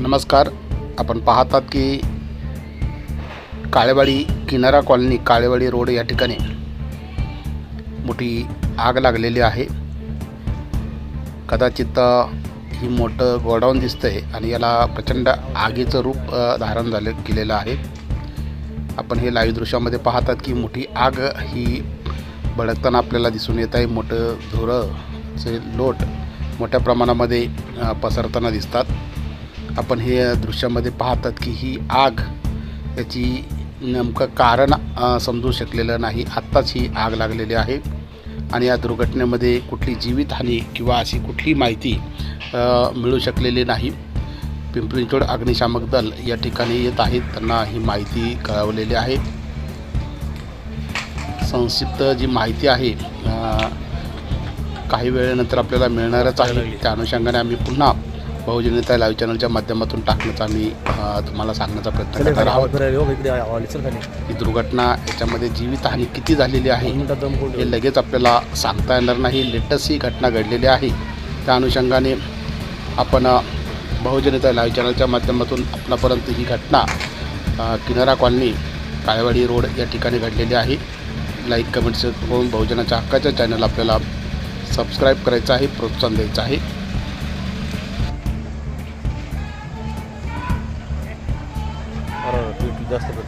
नमस्कार. आपण पाहतात की काळेवाडी किनारा कॉलनी काळेवाडी रोड या ठिकाणी मोठी आग लागलेली आहे. कदाचित ही मोठं गोडाऊन दिसतंय आणि याला प्रचंड आगीचं रूप धारण झालं केलेलं आहे. आपण हे लाईव्ह दृश्यामध्ये पाहतात की मोठी आग ही भडकताना आपल्याला दिसून येत आहे. मोठं धुरंचे लोट मोठ्या प्रमाणामध्ये पसरताना दिसतात. आपण हे दृश्यामध्ये पाहतात की ही आग याची नेमकं कारण समजू शकलेलं नाही. आत्ताच ही आग लागलेली आहे. आणि या दुर्घटनेमध्ये कुठली जीवितहानी किंवा अशी कुठली माहिती मिळू शकलेली नाही. पिंपरी चिंचवड अग्निशामक दल या ठिकाणी येत आहेत. त्यांना ही माहिती कळवलेली आहे. संक्षिप्त जी माहिती आहे काही वेळेनंतर आपल्याला मिळणारच आहे. त्या अनुषंगाने आम्ही पुन्हा बहुजनता लाईव्ह चॅनलच्या माध्यमातून टाकण्याचा आम्ही तुम्हाला सांगण्याचा प्रयत्न करणार आहोत. ही दुर्घटना याच्यामध्ये जीवितहानी किती झालेली आहे हे लगेच आपल्याला सांगता येणार नाही. लेटेस्ट ही घटना घडलेली आहे. त्या अनुषंगाने आपण अ, बहुजनता लाईव्ह चॅनलच्या माध्यमातून आपणापर्यंत ही घटना किनारा कॉलनी काळेवाडी रोड या ठिकाणी घडलेली आहे. लाईक कमेंट्स करून बहुजनाच्या हक्काच्या चॅनल आपल्याला सबस्क्राईब करायचं आहे प्रोत्साहन द्यायचं आहे. доступ